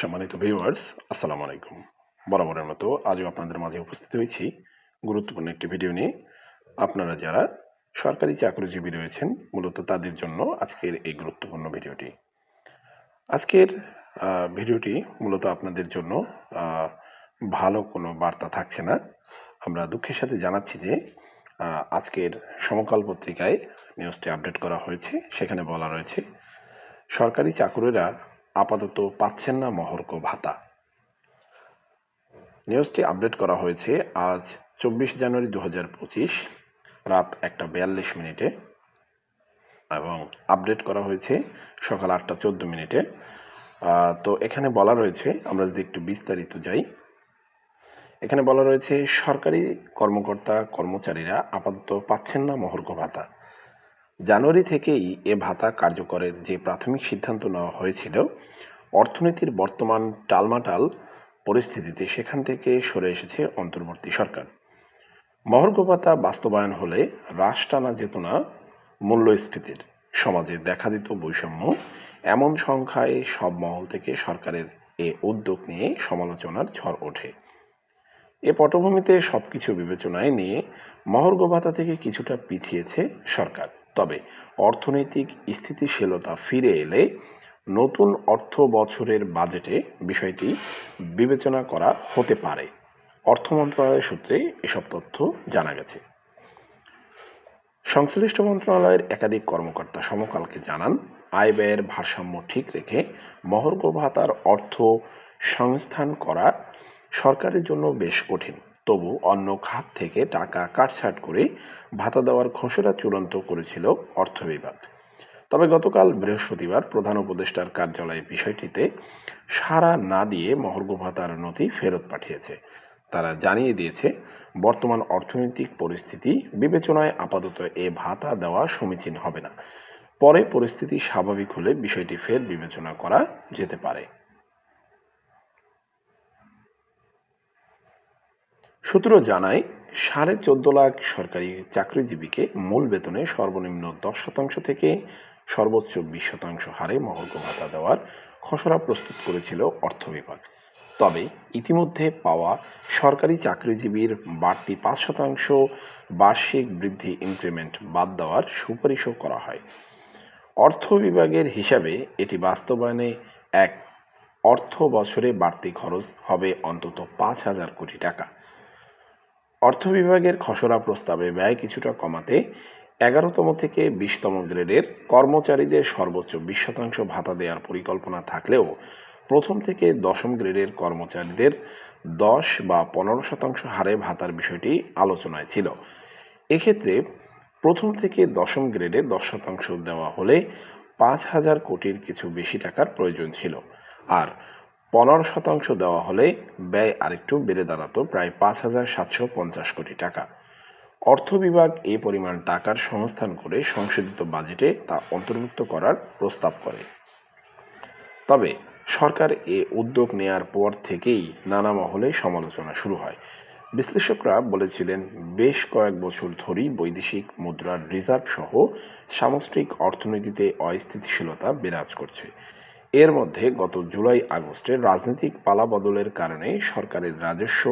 সম্মানিত ভিউয়ার্স আসসালামু আলাইকুম। বরাবরের মতো আজও আপনাদের মাঝে উপস্থিত হয়েছি গুরুত্বপূর্ণ একটি ভিডিও নিয়ে। আপনারা যারা সরকারি চাকরিজীবী রয়েছেন, মূলত তাদের জন্য আজকের এই গুরুত্বপূর্ণ ভিডিওটি আজকের ভিডিওটি মূলত আপনাদের জন্য ভালো কোনো বার্তা থাকছে না। আমরা দুঃখের সাথে জানাচ্ছি যে আজকের সমকাল পত্রিকায় নিউজটি আপডেট করা হয়েছে। সেখানে বলা রয়েছে, সরকারি চাকুরিরা আপাতত পাচ্ছেন না মহর্ক ভাতা। নিউজটি আপডেট করা হয়েছে আজ চব্বিশ জানুয়ারি দু হাজার পঁচিশ, রাত একটা বিয়াল্লিশ মিনিটে। এবং আপডেট করা হয়েছে সকাল আটটা চোদ্দ মিনিটে। তো এখানে বলা রয়েছে, আমরা যদি একটু বিস্তারিত যাই। এখানে বলা রয়েছে, সরকারি কর্মকর্তা, কর্মচারীরা আপাতত পাচ্ছেন না মহর্ঘ ভাতা। জানুয়ারি থেকেই এ ভাতা কার্যকরের যে প্রাথমিক সিদ্ধান্ত নেওয়া হয়েছিল, অর্থনীতির বর্তমান টালমাটাল পরিস্থিতিতে সেখান থেকে সরে এসেছে অন্তর্বর্তী সরকার। মহর্ঘ ভাতা বাস্তবায়ন হলে হ্রাস টানা যেত না মূল্যস্ফীতির। সমাজে দেখা দিত বৈষম্য, এমন সংখ্যায় সব মহল থেকে সরকারের এ উদ্যোগ নিয়ে সমালোচনার ঝড় ওঠে। এ পটভূমিতে সবকিছু বিবেচনায় নিয়ে মহর্ঘ ভাতা থেকে কিছুটা পিছিয়েছে সরকার। তবে অর্থনৈতিক স্থিতিশীলতা ফিরে এলে নতুন অর্থ বছরের বাজেটে বিষয়টি বিবেচনা করা হতে পারে। অর্থ মন্ত্রণালয় সূত্রে এসব তথ্য জানা গেছে। সংশ্লিষ্ট মন্ত্রণালয়ের একাধিক কর্মকর্তা সমকালকে জানান, আয় ব্যয়ের ভারসাম্য ঠিক রেখে মহর্ঘ ভাতার অর্থ সংস্থান করা সরকারের জন্য বেশ কঠিন। তবু অন্য খাত থেকে টাকা কাটছাট করে ভাতা দেওয়ার খসড়া চূড়ান্ত করেছিল অর্থ বিভাগ তবে গতকাল বৃহস্পতিবার প্রধান উপদেষ্টার কার্যালয় বিষয়টিতে সাড়া না দিয়ে মহর্ঘ ভাতার নথি ফেরত পাঠিয়েছে। তারা জানিয়ে দিয়েছে, বর্তমান অর্থনৈতিক পরিস্থিতি, বিবেচনায় আপাতত এ ভাতা দেওয়া সমীচীন হবে না। পরে পরিস্থিতি স্বাভাবিক হলে বিষয়টি ফের বিবেচনা করা যেতে পারে। সূত্র জানায়, সাড়ে চোদ্দ লাখ সরকারি চাকরিজীবীকে মূল বেতনে সর্বনিম্ন দশ শতাংশ থেকে সর্বোচ্চ বিশ শতাংশ হারে মহর্ঘ ভাতা দেওয়ার খসড়া প্রস্তুত করেছিল অর্থ বিভাগ। তবে ইতিমধ্যে পাওয়া সরকারি চাকরিজীবীর বাড়তি পাঁচ শতাংশ বার্ষিক বৃদ্ধি ইনক্রিমেন্ট বাদ দেওয়ার সুপারিশও করা হয়। অর্থ বিভাগের হিসাবে এটি বাস্তবায়নে এক অর্থ বছরে বাড়তি খরচ হবে অন্তত পাঁচ হাজার কোটি টাকা। অর্থ বিভাগের খসড়া প্রস্তাবে ব্যয় কিছুটা কমাতে এগারোতম থেকে বিশতম গ্রেডের কর্মচারীদের সর্বোচ্চ বিশ শতাংশ ভাতা দেওয়ার পরিকল্পনা থাকলেও প্রথম থেকে দশম গ্রেডের কর্মচারীদের দশ বা পনেরো শতাংশ হারে ভাতার বিষয়টি আলোচনায় ছিল। এক্ষেত্রে প্রথম থেকে দশম গ্রেডে দশ শতাংশ দেওয়া হলে পাঁচ হাজার কোটির কিছু বেশি টাকার প্রয়োজন ছিল। আর পনেরো শতাংশ দেওয়া হলে ব্যয় আরেকটু বেড়ে দাঁড়াতো প্রায় পাঁচ হাজার সাতশো পঞ্চাশ কোটি টাকা। অর্থ বিভাগ এই পরিমাণ টাকার সংস্থান করে সংশোধিত বাজেটে তা অন্তর্ভুক্ত করার প্রস্তাব করে। তবে সরকার এ উদ্যোগ নেয়ার পর থেকেই নানা মহলে সমালোচনা শুরু হয়। বিশ্লেষকরা বলেছিলেন, বেশ কয়েক বছর ধরেই বৈদেশিক মুদ্রার রিজার্ভ সহ সামষ্টিক অর্থনীতিতে অস্থিতিশীলতা বিরাজ করছে। এর মধ্যে গত জুলাই আগস্টে রাজনৈতিক পালাবদলের কারণে সরকারের রাজস্ব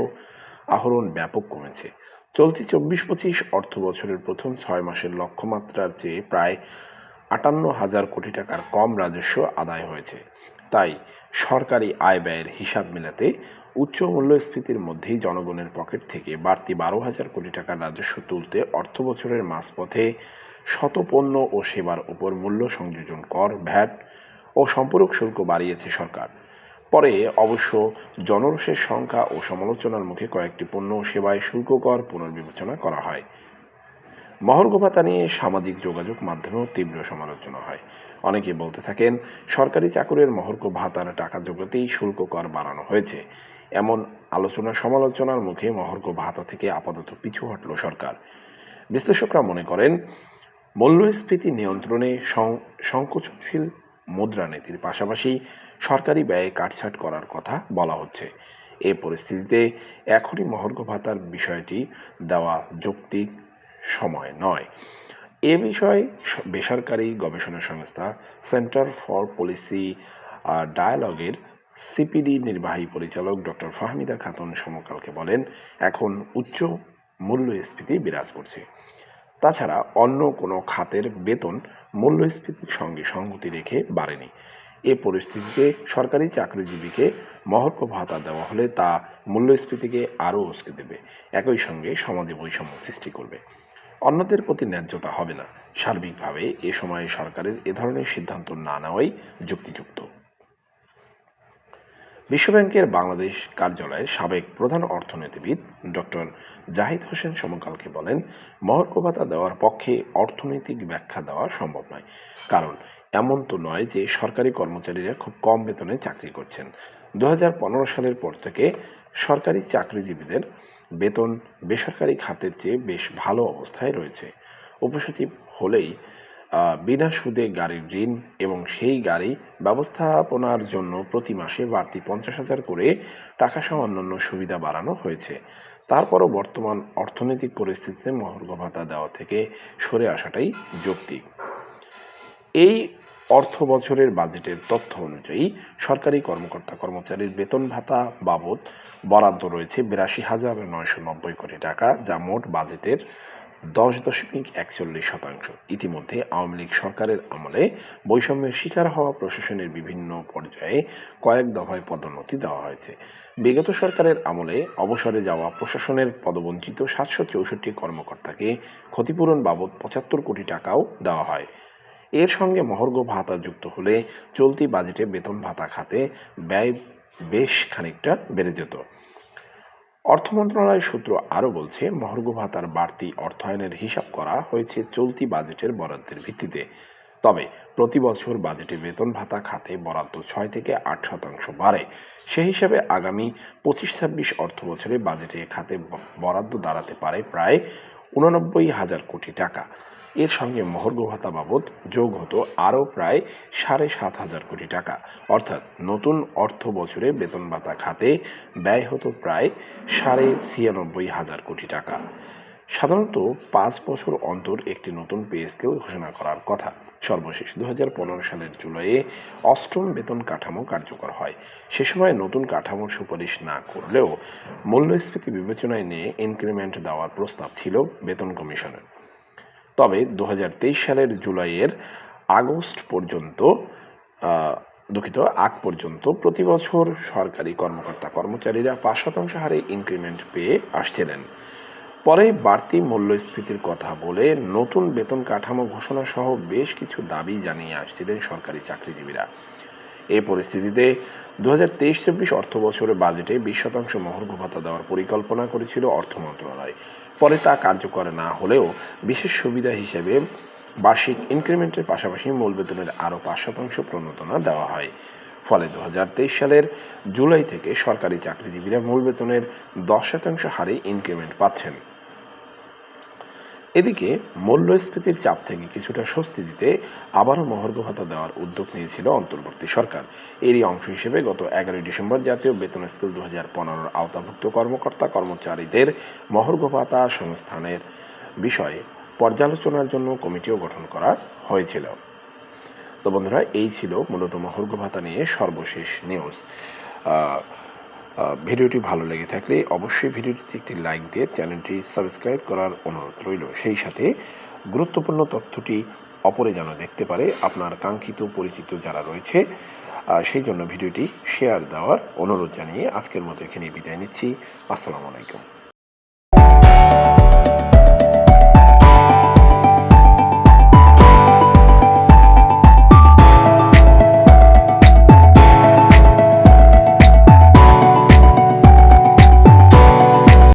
আহরণ ব্যাপক কমেছে। চলতি চব্বিশ পঁচিশ অর্থ বছরের প্রথম ছয় মাসের লক্ষ্যমাত্রার চেয়ে প্রায় আটান্ন হাজার কোটি টাকার কম রাজস্ব আদায় হয়েছে। তাই সরকারি আয় ব্যয়ের হিসাব মেলাতে উচ্চ মূল্যস্ফীতির মধ্যেই জনগণের পকেট থেকে বাড়তি বারো হাজার কোটি টাকার রাজস্ব তুলতে অর্থ বছরের মাঝপথে শত পণ্য ও সেবার উপর মূল্য সংযোজন কর, ভ্যাট ও সম্পূরক শুল্ক বাড়িয়েছে সরকার। পরে অবশ্য জনরোষের সংখ্যা ও সমালোচনার মুখে কয়েকটি পণ্য সেবায় শুল্ক কর পুনর্বিবেচনা করা হয়। মহর্ঘ ভাতা নিয়ে সামাজিক যোগাযোগ মাধ্যমেও তীব্র সমালোচনা হয়। অনেকে বলতে থাকেন, সরকারি চাকুরের মহর্ঘ ভাতার টাকা জোগাতেই শুল্ক কর বাড়ানো হয়েছে। এমন আলোচনা সমালোচনার মুখে মহর্ঘ ভাতা থেকে আপাতত পিছু হটল সরকার। বিশ্লেষকরা মনে করেন, মূল্যস্ফীতি নিয়ন্ত্রণে সংকোচনশীল মুদ্রানীতির পাশাপাশি সরকারি ব্যয়ে কাটছাট করার কথা বলা হচ্ছে। এ পরিস্থিতিতে এখনই মহর্ঘ ভাতার বিষয়টি দেওয়া যৌক্তিক সময় নয়। এ বিষয়ে বেসরকারি গবেষণা সংস্থা সেন্টার ফর পলিসি ডায়ালগের সিপিডি নির্বাহী পরিচালক ডক্টর ফাহমিদা খাতুন সমকালকে বলেন, এখন উচ্চ মূল্যস্ফীতি বিরাজ করছে। তাছাড়া অন্য কোনো খাতের বেতন মূল্যস্ফীতির সঙ্গে সঙ্গতি রেখে বাড়েনি। এ পরিস্থিতিতে সরকারি চাকরিজীবীকে মহর্ক ভাতা দেওয়া হলে তা মূল্যস্ফীতিকে আরও উস্কে দেবে। একই সঙ্গে সমাজে বৈষম্য সৃষ্টি করবে। অন্যদের প্রতি ন্যায্যতা হবে না। সার্বিকভাবে এ সময়ে সরকারের এ ধরনের সিদ্ধান্ত না নেওয়াই যুক্তিযুক্ত। বিশ্বব্যাংকের বাংলাদেশ কার্যালয়ের সাবেক প্রধান অর্থনীতিবিদ ডক্টর জাহিদ হোসেন সমকালকে বলেন মহর্ক দেওয়ার পক্ষে অর্থনৈতিক ব্যাখ্যা দেওয়া সম্ভব নয়। কারণ এমন তো নয় যে সরকারি কর্মচারীরা খুব কম বেতনে চাকরি করছেন। দু হাজার পনেরো সালের পর থেকে সরকারি চাকরিজীবীদের বেতন বেসরকারি খাতের চেয়ে বেশ ভালো অবস্থায় রয়েছে। উপসচিব হলেই বিনা সুদে গাড়ির ঋণ এবং সেই গাড়ি ব্যবস্থাপনার জন্য প্রতি মাসে বাড়তি পঞ্চাশ হাজার করে টাকা সহ অন্যান্য সুবিধা বাড়ানো হয়েছে। তারপরও বর্তমান অর্থনৈতিক পরিস্থিতিতে মহর্ঘ ভাতা দেওয়া থেকে সরে আসাটাই যৌক্তিক। এই অর্থ বছরের বাজেটের তথ্য অনুযায়ী সরকারি কর্মকর্তা কর্মচারীর বেতন ভাতা বাবদ বরাদ্দ রয়েছে বিরাশি হাজার নয়শো নব্বই কোটি টাকা, যা মোট বাজেটের দশ দশমিক একচল্লিশ শতাংশ। ইতিমধ্যে আওয়ামী লীগ সরকারের আমলে বৈষম্যের শিকার হওয়া প্রশাসনের বিভিন্ন পর্যায়ে কয়েক দফায় পদোন্নতি দেওয়া হয়েছে। বিগত সরকারের আমলে অবসরে যাওয়া প্রশাসনের পদবঞ্চিত সাতশো চৌষট্টি কর্মকর্তাকে ক্ষতিপূরণ বাবদ পঁচাত্তর কোটি টাকাও দেওয়া হয়। এর সঙ্গে মহর্ঘ ভাতা যুক্ত হলে চলতি বাজেটে বেতন ভাতা খাতে ব্যয় বেশ খানিকটা বেড়ে যেত। অর্থ মন্ত্রণালয় সূত্র আরও বলছে, মহর্ঘ ভাতার বাড়তি অর্থায়নের হিসাব করা হয়েছে চলতি বাজেটের বরাদ্দের ভিত্তিতে। তবে প্রতি বছর বাজেটে বেতন ভাতা খাতে বরাদ্দ ছয় থেকে আট শতাংশ বাড়ে। সেই হিসাবে আগামী পঁচিশ ছাব্বিশ অর্থ বছরে বাজেটে খাতে বরাদ্দ দাঁড়াতে পারে প্রায় উননব্বই হাজার কোটি টাকা। এর সঙ্গে মহর্ঘ ভাতা বাবদ যোগ হতো আরও প্রায় সাড়ে সাত হাজার কোটি টাকা। অর্থাৎ নতুন অর্থ বছরে বেতন ভাতা খাতে ব্যয় হতো প্রায় সাড়ে ছিয়ানব্বই হাজার কোটি টাকা। সাধারণত পাঁচ বছর অন্তর একটি নতুন পে স্কেল ঘোষণা করার কথা। সর্বশেষ দু হাজার পনেরো সালের জুলাইয়ে অষ্টম বেতন কাঠামো কার্যকর হয়। সে সময় নতুন কাঠামোর সুপারিশ না করলেও মূল্যস্ফীতি বিবেচনায় নিয়ে ইনক্রিমেন্ট দেওয়ার প্রস্তাব ছিল বেতন কমিশনের। তবে দুহাজার তেইশ সালের জুলাইয়ের আগস্ট পর্যন্ত দুঃখিত, আগ পর্যন্ত প্রতি বছর সরকারি কর্মকর্তা কর্মচারীরা পাঁচ শতাংশ হারে ইনক্রিমেন্ট পেয়ে আসছিলেন। পরে বাড়তি মূল্যস্ফীতির কথা বলে নতুন বেতন কাঠামো ঘোষণা সহ বেশ কিছু দাবি জানিয়ে আসছিলেন সরকারি চাকরিজীবীরা। এ পরিস্থিতিতে দু হাজার তেইশ চব্বিশ অর্থ বছরের বাজেটে বিশ শতাংশ মহর্ঘ ভাতা দেওয়ার পরিকল্পনা করেছিল অর্থ মন্ত্রণালয়। পরে তা কার্যকর না হলেও বিশেষ সুবিধা হিসেবে বার্ষিক ইনক্রিমেন্টের পাশাপাশি মূল বেতনের আরও পাঁচ শতাংশ প্রণোদনা দেওয়া হয়। ফলে দু হাজার তেইশ সালের জুলাই থেকে সরকারি চাকরিজীবীরা মূল বেতনের দশ শতাংশ হারে ইনক্রিমেন্ট পাচ্ছেন। এদিকে মূল্যস্ফীতির চাপ থেকে কিছুটা স্বস্তি দিতে আবারও মহর্ঘ ভাতা দেওয়ার উদ্যোগ নিয়েছিল অন্তর্বর্তী সরকার। এরই অংশ হিসেবে গত এগারোই ডিসেম্বর জাতীয় বেতন স্কেল দু হাজার পনেরোর আওতাভুক্ত কর্মকর্তা কর্মচারীদের মহর্ঘ ভাতা সংস্থানের বিষয়ে পর্যালোচনার জন্য কমিটিও গঠন করা হয়েছিল। তো বন্ধুরা, এই ছিল মূলত মহর্ঘ ভাতা নিয়ে সর্বশেষ নিউজ ভিডিওটি ভালো লেগে থাকলে অবশ্যই ভিডিওটিতে একটি লাইক দিয়ে চ্যানেলটি সাবস্ক্রাইব করার অনুরোধ রইল। সেই সাথে গুরুত্বপূর্ণ তথ্যটি অপরে যেন দেখতে পারে আপনার কাঙ্ক্ষিত পরিচিত যারা রয়েছে সেই জন্য ভিডিওটি শেয়ার দেওয়ার অনুরোধ জানিয়ে আজকের মতো এখানে বিদায় নিচ্ছি। আসসালামু আলাইকুম।